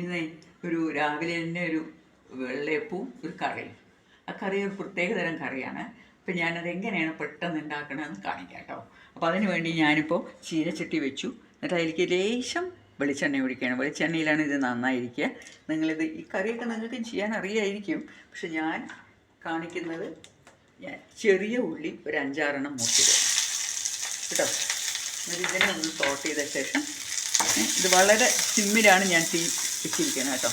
ഇന്ന് ഒരു രാവിലെ തന്നെ ഒരു വെള്ളയപ്പവും ഒരു കറിയും. ആ കറി ഒരു പ്രത്യേക തരം കറിയാണ്. അപ്പം ഞാനത് എങ്ങനെയാണ് പെട്ടെന്ന് ഉണ്ടാക്കണമെന്ന് കാണിക്കാം കേട്ടോ. അപ്പോൾ അതിന് വേണ്ടി ഞാനിപ്പോൾ ചീരച്ചട്ടി വെച്ചു. എന്നിട്ട് അതിലേക്ക് ലേശം വെളിച്ചെണ്ണ ഒഴിക്കുകയാണ്. വെളിച്ചെണ്ണയിലാണ് ഇത് നന്നായിരിക്കുക. നിങ്ങളിത് ഈ കറിയൊക്കെ നിങ്ങൾക്ക് ചെയ്യാൻ അറിയായിരിക്കും. പക്ഷെ ഞാൻ കാണിക്കുന്നത് ഞാൻ ചെറിയ ഉള്ളി ഒരു അഞ്ചാറെണ്ണം മൂട്ടി കേട്ടോ ഇതിനെ ഒന്ന് സോട്ട് ചെയ്ത ശേഷം ഇത് വളരെ സിമ്മിലാണ് ഞാൻ തീ വെച്ചിരിക്കുന്നത് കേട്ടോ.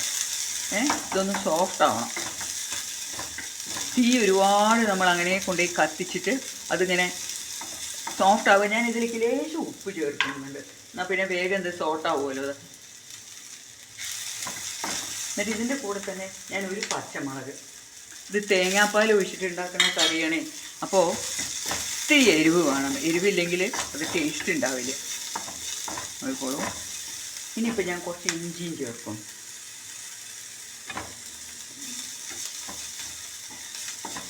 ഏ ഇതൊന്ന് സോഫ്റ്റ് ആവണം. തീ ഒരുപാട് നമ്മൾ അങ്ങനെ കൊണ്ടുപോയി കത്തിച്ചിട്ട് അതിങ്ങനെ സോഫ്റ്റ് ആവുക. ഞാൻ ഇതിലേക്ക് ലേശം ഉപ്പ് ചേർക്കുന്നുണ്ട്. എന്നാൽ പിന്നെ വേഗം ഇത് സോട്ട് ആവുമല്ലോ അത്. എന്നിട്ട് ഇതിന്റെ കൂടെ തന്നെ ഞാൻ ഒരു പച്ചമുളക്. ഇത് തേങ്ങാപ്പാൽ ഒഴിച്ചിട്ട് ഉണ്ടാക്കുന്ന കറിയാണേ. അപ്പോൾ ഇത്തിരി എരിവ് വേണം. എരിവില്ലെങ്കിൽ അത് ടേസ്റ്റ് ഉണ്ടാവില്ല. നോക്കിക്കോളൂ. ഇനിയിപ്പോൾ ഞാൻ കുറച്ച് ഇഞ്ചിയും ചേർക്കും.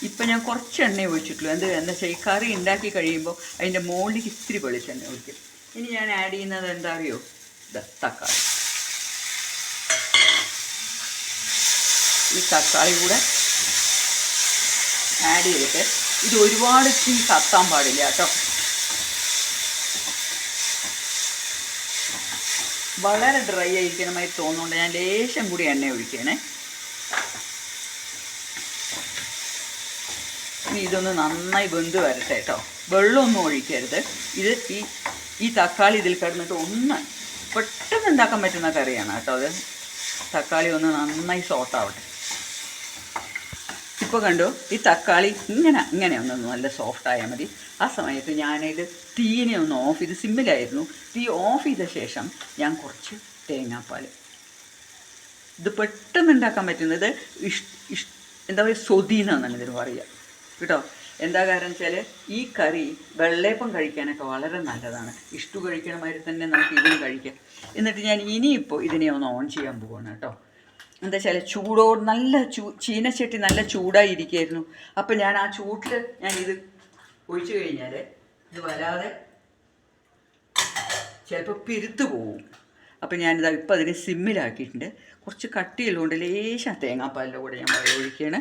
ഇപ്പം ഞാൻ കുറച്ച് എണ്ണ ഒഴിച്ചിട്ടുള്ളൂ. എന്ത് എന്താ വെച്ചാൽ ഈ കറി ഉണ്ടാക്കി കഴിയുമ്പോൾ അതിന്റെ മുകളിലേക്ക് ഇത്തിരി വെളിച്ചെണ്ണ ഒഴിക്കും. ഇനി ഞാൻ ആഡ് ചെയ്യുന്നത് എന്താ അറിയോ? തക്കാളി. ഈ തക്കാളി കൂടെ ആഡ് ചെയ്തിട്ട് ഇത് ഒരുപാട് തീ കത്താൻ പാടില്ല കേട്ടോ. വളരെ ഡ്രൈ ആയിരിക്കണമായി തോന്നുന്നുണ്ട്. ഞാൻ ലേശം കൂടി എണ്ണ ഒഴിക്കണേ. ഇനി ഇതൊന്ന് നന്നായി വെന്ത് വരട്ടെ കേട്ടോ വെള്ളമൊന്നും ഒഴിക്കരുത്. ഇത് ഈ ഈ തക്കാളി ഇതിൽ കിടന്നിട്ട് ഒന്ന് പെട്ടെന്ന് ഉണ്ടാക്കാൻ പറ്റുന്ന കറിയാണ് കേട്ടോ അത്. തക്കാളി ഒന്ന് നന്നായി സോട്ടാവട്ടെ ഇപ്പോൾ കണ്ടു? ഈ തക്കാളി ഇങ്ങനെ ഇങ്ങനെ ഒന്ന് നല്ല സോഫ്റ്റ് ആയാൽ മതി. ആ സമയത്ത് ഞാനിത് തീനെ ഒന്ന് ഓഫ് ചെയ്ത് സിമ്മിലായിരുന്നു തീ ഓഫ് ചെയ്ത ശേഷം ഞാൻ കുറച്ച് തേങ്ങാപ്പാൽ ഇത് പെട്ടെന്ന് ഉണ്ടാക്കാൻ പറ്റുന്നത് ഇഷ് ഇഷ് എന്താ പറയുക സ്വതി എന്നാണ് ഇതിന് പറയുക. കേട്ടോ? എന്താ കാരണം വെച്ചാൽ ഈ കറി വെള്ളേപ്പം കഴിക്കാനൊക്കെ വളരെ നല്ലതാണ്. ഇഷ്ടു കഴിക്കണമാതിരി തന്നെ നമുക്ക് ഇതിന് കഴിക്കാം. എന്നിട്ട് ഞാൻ ഇനിയിപ്പോൾ ഇതിനെ ഒന്ന് ഓൺ ചെയ്യാൻ പോവാണ് കേട്ടോ. എന്താ വെച്ചാൽ ചൂടോട് നല്ല ചൂ ചീനച്ചട്ടി നല്ല ചൂടായി ഇരിക്കുകയായിരുന്നു അപ്പം ഞാൻ ആ ചൂട്ടിൽ ഞാൻ ഇത് ഒഴിച്ചു കഴിഞ്ഞാൽ ഇത് വരാതെ ചിലപ്പോൾ പിരുത്ത് പോവും. അപ്പം ഞാനിത് ഇപ്പം അതിനെ സിമ്മിലാക്കിയിട്ടുണ്ട്. കുറച്ച് കട്ടിയുള്ളതുകൊണ്ട് ലേശം തേങ്ങാപ്പാലിന്റെ കൂടെ ഞാൻ വെള്ളം ഒഴിക്കുകയാണ്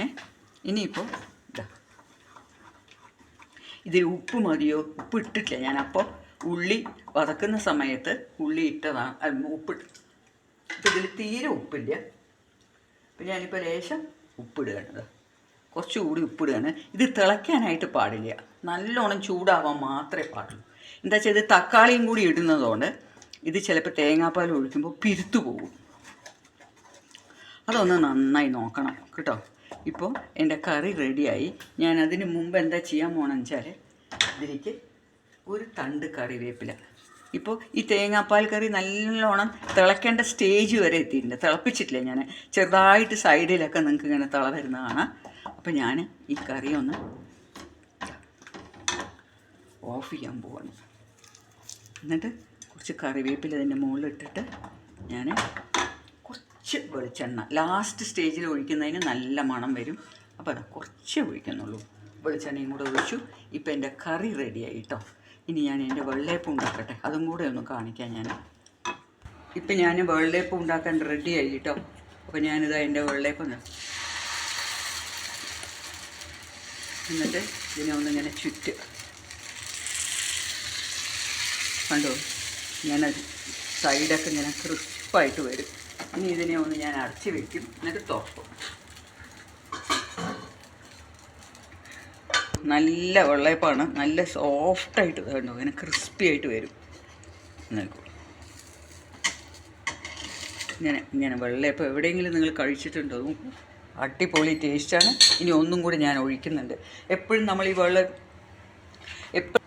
ഏ ഇനിയിപ്പോൾ ഇതാ. ഇതിൽ ഉപ്പ് മതിയോ? ഉപ്പ് ഇട്ടിട്ടില്ല. ഞാനപ്പോൾ ഉള്ളി വതക്കുന്ന സമയത്ത് ഉള്ളി ഇട്ടതാണ്. അല്ല, ഇപ്പം ഇതിൽ തീരെ ഉപ്പില്ല. അപ്പം ഞാനിപ്പോൾ ലേശം ഉപ്പിടുകയാണ്. കുറച്ചുകൂടി ഉപ്പിടുകയാണ്. ഇത് തിളയ്ക്കാനായിട്ട് പാടില്ല. നല്ലോണം ചൂടാവാൻ മാത്രമേ പാടുള്ളൂ. എന്താ വെച്ചാൽ ഇത് തക്കാളിയും കൂടി ഇടുന്നതുകൊണ്ട് ഇത് ചിലപ്പോൾ തേങ്ങാപ്പാൽ ഒഴിക്കുമ്പോൾ പിരുത്തു പോകും. അതൊന്ന് നന്നായി നോക്കണം കേട്ടോ. ഇപ്പോൾ എന്റെ കറി റെഡിയായി. ഞാൻ അതിന് മുമ്പ് എന്താ ചെയ്യാൻ പോകണമെന്ന് വെച്ചാൽ ഇതിലേക്ക് ഒരു തണ്ട് കറിവേപ്പില ഇപ്പോൾ ഈ തേങ്ങാപ്പാൽ കറി നല്ലോണം തിളയ്ക്കേണ്ട സ്റ്റേജ് വരെ എത്തിയിട്ടുണ്ട്. തിളപ്പിച്ചിട്ടില്ല ഞാൻ ചെറുതായിട്ട് സൈഡിലൊക്കെ നിങ്ങൾക്ക് ഇങ്ങനെ തിള വരുന്ന കാണാം. അപ്പോൾ ഞാൻ ഈ കറി ഒന്ന് ഓഫ് ചെയ്യാൻ പോവാണ്. എന്നിട്ട് കുറച്ച് കറിവേപ്പില അതിന്റെ മുകളിൽ ഇട്ടിട്ട് ഞാൻ കുറച്ച് വെളിച്ചെണ്ണ. ലാസ്റ്റ് സ്റ്റേജിൽ ഒഴിക്കുന്നതിന് നല്ല മണം വരും. അപ്പോൾ അതാ കുറച്ച് ഒഴിക്കുന്നുള്ളൂ. വെളിച്ചെണ്ണയും കൂടെ ഒഴിച്ചു. ഇപ്പം എന്റെ കറി റെഡിയായി കേട്ടോ ഇനി ഞാൻ എന്റെ വെള്ളയപ്പം ഉണ്ടാക്കട്ടെ. അതും കൂടെ ഒന്ന് കാണിക്കാം ഞാൻ. ഇപ്പം ഞാൻ വെള്ളയപ്പം ഉണ്ടാക്കാൻ റെഡി ആയി കേട്ടോ അപ്പോൾ ഞാനിതാ എന്റെ വെള്ളയപ്പം ദാ. എന്നിട്ട് ഇതിനെ ഒന്നിങ്ങനെ ചുറ്റ്. കണ്ടോ? ഞാൻ സൈഡൊക്കെ ഇങ്ങനെ ക്രിസ്പായിട്ട് വരും. ഇനി ഇതിനെ ഒന്ന് ഞാൻ അടച്ച് വെക്കും. എന്നിട്ട് തുറക്കും. നല്ല വെള്ളയപ്പാണ്. നല്ല സോഫ്റ്റായിട്ട് കണ്ടോ? ഇങ്ങനെ ക്രിസ്പി ആയിട്ട് വരും. ഇങ്ങനെ ഇങ്ങനെ വെള്ളയപ്പം എവിടെയെങ്കിലും നിങ്ങൾ കഴിച്ചിട്ടുണ്ടോ. അടിപൊളി ടേസ്റ്റാണ് ഇനി ഒന്നും കൂടി ഞാൻ ഒഴിക്കുന്നുണ്ട്. എപ്പോഴും നമ്മൾ ഈ വെള്ള എപ്പോഴും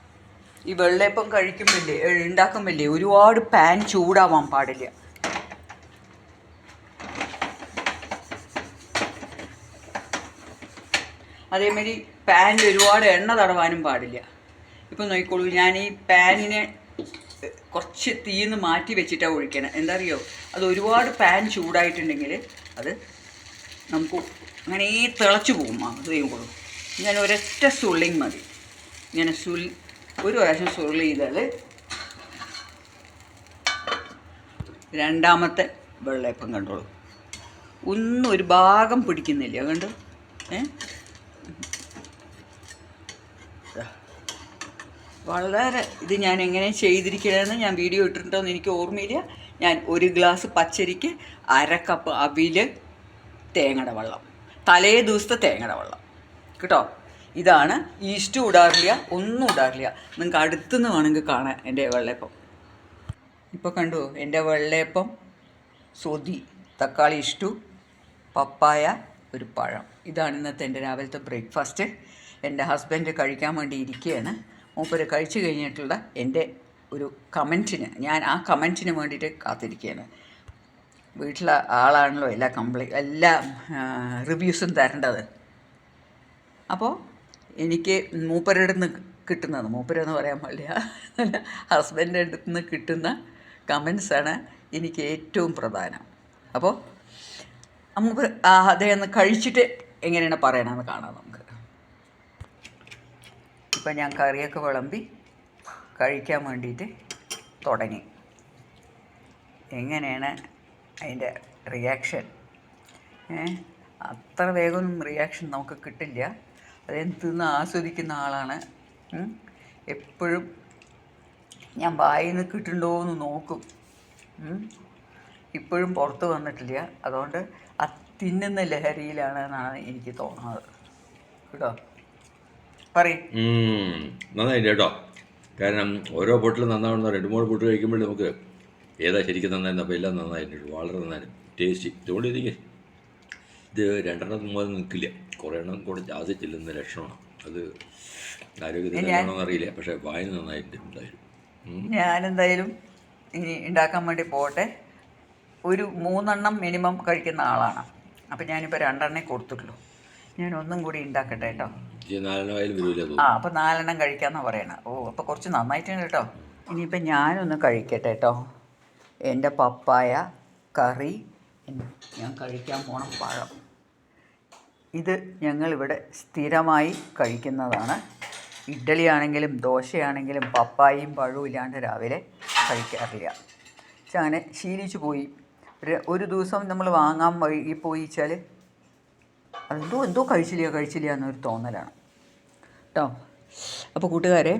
ഈ വെള്ളയപ്പം കഴിക്കുമ്പോഴേ ഉണ്ടാക്കുമ്പോഴേ ഒരുപാട് പാൻ ചൂടാവാൻ പാടില്ല. അതേമാതിരി പാനിൽ ഒരുപാട് എണ്ണ തടവാനും പാടില്ല. ഇപ്പം നോക്കിക്കോളൂ ഞാൻ ഈ പാനിനെ കുറച്ച് തീന്ന് മാറ്റി വെച്ചിട്ടാണ് ഒഴിക്കണം. എന്താ അറിയോ അത് ഒരുപാട് പാൻ ചൂടായിട്ടുണ്ടെങ്കിൽ അത് നമുക്ക് അങ്ങനെ തിളച്ചു പോകും. അത് കഴിയുമ്പോഴും ഞാൻ ഒരൊറ്റ സുള്ളിങ് മതി. ഇങ്ങനെ സുൽ ഒരു പ്രാവശ്യം സുള്ളി ചെയ്താൽ രണ്ടാമത്തെ വെള്ളയപ്പം കണ്ടോളൂ. ഒന്നും ഒരു ഭാഗം പിടിക്കുന്നില്ല. കണ്ടു? ഏ? വളരെ ഇത് ഞാൻ എങ്ങനെ ചെയ്തിരിക്കണമെന്ന് ഞാൻ വീഡിയോ ഇട്ടിട്ടുണ്ടോയെന്ന് എനിക്ക് ഓർമ്മയില്ല. ഞാൻ ഒരു ഗ്ലാസ് പച്ചരിക്ക് അര കപ്പ് അവിൽ തേങ്ങയുടെ വെള്ളം. തലേ ദിവസത്തെ തേങ്ങയുടെ വെള്ളം. കേട്ടോ? ഇതാണ് ഈസ്റ്റും ഇടാറില്ല ഒന്നും ഇടാറില്ല നിങ്ങൾക്ക് അടുത്തുനിന്ന് വേണമെങ്കിൽ കാണാൻ എന്റെ വെള്ളയപ്പം. ഇപ്പോൾ കണ്ടു? എന്റെ വെള്ളയപ്പം സ്വതി തക്കാളി ഇഷ്ടു പപ്പായ ഒരു പഴം. ഇതാണ് ഇന്നത്തെ എന്റെ രാവിലത്തെ ബ്രേക്ക്ഫാസ്റ്റ് എന്റെ ഹസ്ബൻഡ് കഴിക്കാൻ വേണ്ടി ഇരിക്കുകയാണ് മൂപ്പര് കഴിച്ചു കഴിഞ്ഞിട്ടുള്ള എന്റെ ഒരു കമന്റിന് ഞാൻ ആ കമന്റിന് വേണ്ടിയിട്ട് കാത്തിരിക്കുകയാണ്. വീട്ടിലെ ആളാണല്ലോ എല്ലാ കംപ്ലൈ എല്ലാ റിവ്യൂസും തരേണ്ടത്. അപ്പോൾ എനിക്ക് മൂപ്പരുടെ നിന്ന് കിട്ടുന്നത് മൂപ്പരെന്ന് പറയാൻ പാടില്ല. ഹസ്ബൻഡിന്റെ അടുത്ത് നിന്ന് കിട്ടുന്ന കമൻസാണ് എനിക്ക് ഏറ്റവും പ്രധാനം. അപ്പോൾ മൂപ്പർ അദ്ദേഹം കഴിച്ചിട്ട് എങ്ങനെയാണ് പറയണമെന്ന് കാണാം നമുക്ക്. ഇപ്പം ഞാൻ കറിയൊക്കെ വിളമ്പി കഴിക്കാൻ വേണ്ടിയിട്ട് തുടങ്ങി. എങ്ങനെയാണ് അതിന്റെ റിയാക്ഷൻ അത്ര വേഗമൊന്നും റിയാക്ഷൻ നമുക്ക് കിട്ടില്ല. അദ്ദേഹം തിന്ന് ആസ്വദിക്കുന്ന ആളാണ്. എപ്പോഴും ഞാൻ വായിൽ നിന്ന് കിട്ടുന്നുണ്ടോ എന്ന് നോക്കും ഇപ്പോഴും പുറത്ത് വന്നിട്ടില്ല. അതുകൊണ്ട് ആ തിന്നുന്ന ലഹരിയിലാണ് എന്നാണ് എനിക്ക് തോന്നുന്നത്. കേട്ടോ? പറയും. നന്നായില്ല കേട്ടോ കാരണം ഓരോ പൊട്ടിൽ നന്നാവുന്ന രണ്ട് മൂന്ന് ബോട്ടിൽ കഴിക്കുമ്പോൾ നമുക്ക് ഏതാ ശരിക്കും നന്നായിരുന്നു അപ്പോൾ എല്ലാം നന്നായിട്ടുണ്ട് വളരെ നന്നായിരുന്നു ടേസ്റ്റി ഇതുകൊണ്ട് ഇരിക്കും ഇത് രണ്ടെണ്ണം മൂന്ന് നിൽക്കില്ല. കുറേ എണ്ണം കൂടെ ജാതി ചെല്ലുന്ന ലക്ഷണമാണ്. അത് ആരോഗ്യത്തിന് നല്ലതാണോന്ന് അറിയില്ല. പക്ഷേ വായന നന്നായിട്ടുണ്ട് എന്തായാലും. ഞാനെന്തായാലും ഇനി ഉണ്ടാക്കാൻ വേണ്ടി പോട്ടെ. ഒരു മൂന്നെണ്ണം മിനിമം കഴിക്കുന്ന ആളാണ്. അപ്പം ഞാനിപ്പോൾ രണ്ടെണ്ണേ കൊടുത്തിട്ടുള്ളൂ. ഞാൻ ഒന്നും കൂടി ഉണ്ടാക്കട്ടെ കേട്ടോ. ആ അപ്പോൾ നാലെണ്ണം കഴിക്കാമെന്നാണ് പറയണത് ഓ അപ്പോൾ കുറച്ച് നന്നായിട്ടുണ്ട് കേട്ടോ. ഇനിയിപ്പോൾ ഞാനൊന്ന് കഴിക്കട്ടെ കേട്ടോ. എന്റെ പപ്പായ കറി ഞാൻ കഴിക്കാൻ പോണ പഴം. ഇത് ഞങ്ങൾ ഇവിടെ സ്ഥിരമായി കഴിക്കുന്നതാണ്. ഇഡ്ഡലി ആണെങ്കിലും ദോശയാണെങ്കിലും പപ്പായും പഴവും ഇല്ലാണ്ട് രാവിലെ കഴിക്കാറില്ല. പക്ഷെ അങ്ങനെ ശീലിച്ചു പോയി. ഒരു ദിവസം നമ്മൾ വാങ്ങാൻ വൈകി പോയി അതെന്തോ എന്തോ കഴിച്ചില്ല കഴിച്ചില്ല എന്നൊരു തോന്നലാണ്. കേട്ടോ. അപ്പോൾ കൂട്ടുകാരെ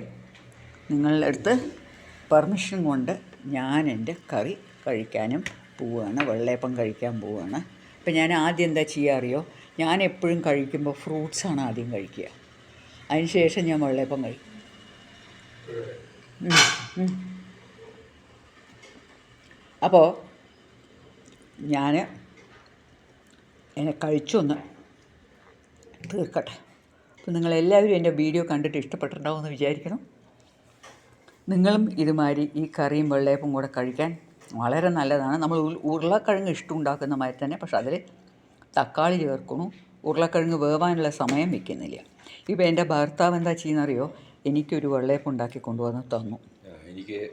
നിങ്ങളുടെ അടുത്ത് പെർമിഷൻ കൊണ്ട് ഞാൻ എന്റെ കറി കഴിക്കാനും പോവുകയാണ് വെള്ളയപ്പം കഴിക്കാൻ പോവുകയാണ് അപ്പം ഞാൻ ആദ്യം എന്താ ചെയ്യുക അറിയോ? ഞാൻ എപ്പോഴും കഴിക്കുമ്പോൾ ഫ്രൂട്ട്സാണ് ആദ്യം കഴിക്കുക. അതിന് ശേഷം ഞാൻ വെള്ളയപ്പം കഴിക്കും. അപ്പോൾ ഞാൻ എന്നെ കഴിച്ചൊന്ന് തീർക്കട്ടെ. അപ്പോൾ നിങ്ങളെല്ലാവരും എന്റെ വീഡിയോ കണ്ടിട്ട് ഇഷ്ടപ്പെട്ടിട്ടുണ്ടാവുമെന്ന് വിചാരിക്കണം നിങ്ങളും ഇതുമാതിരി ഈ കറിയും വെള്ളയപ്പും കൂടെ കഴിക്കാൻ വളരെ നല്ലതാണ്. നമ്മൾ ഉരുള- ഉരുളക്കിഴങ്ങ് ഇഷ്ടം ഉണ്ടാക്കുന്ന മാതിരി തന്നെ പക്ഷെ അതിൽ തക്കാളി ചേർക്കണു ഉരുളക്കിഴങ്ങ് വേവാനുള്ള സമയം വെക്കുന്നില്ല. ഇപ്പോൾ എന്റെ ഭർത്താവ് എന്താ ചെയ്യുന്നറിയോ? എനിക്കൊരു വെള്ളയപ്പം ഉണ്ടാക്കി കൊണ്ടുവന്ന് തന്നു. എനിക്ക്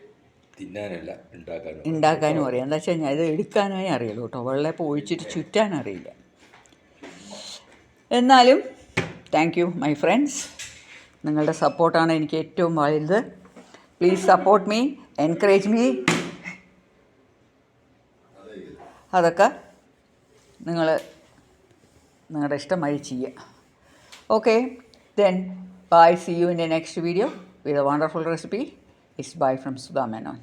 തിന്നാനല്ല ഉണ്ടാക്കാനും. ഉണ്ടാക്കാനും അറിയാം. എന്താ വെച്ച് കഴിഞ്ഞാൽ ഇത് എടുക്കാനേ അറിയുള്ളൂ കേട്ടോ. വെള്ളയപ്പം ഒഴിച്ചിട്ട് ചുറ്റാൻ അറിയില്ല എന്നാലും താങ്ക് യു മൈ ഫ്രണ്ട്സ് നിങ്ങളുടെ സപ്പോർട്ടാണ് എനിക്ക് ഏറ്റവും വലുത്. Please support me encourage me അതൊക്കെ നിങ്ങൾ നിങ്ങളുടെ ഇഷ്ടമായി ചെയ്യുക. Okay then bye see you in a next video with a wonderful recipe it's bye from Sudha Menon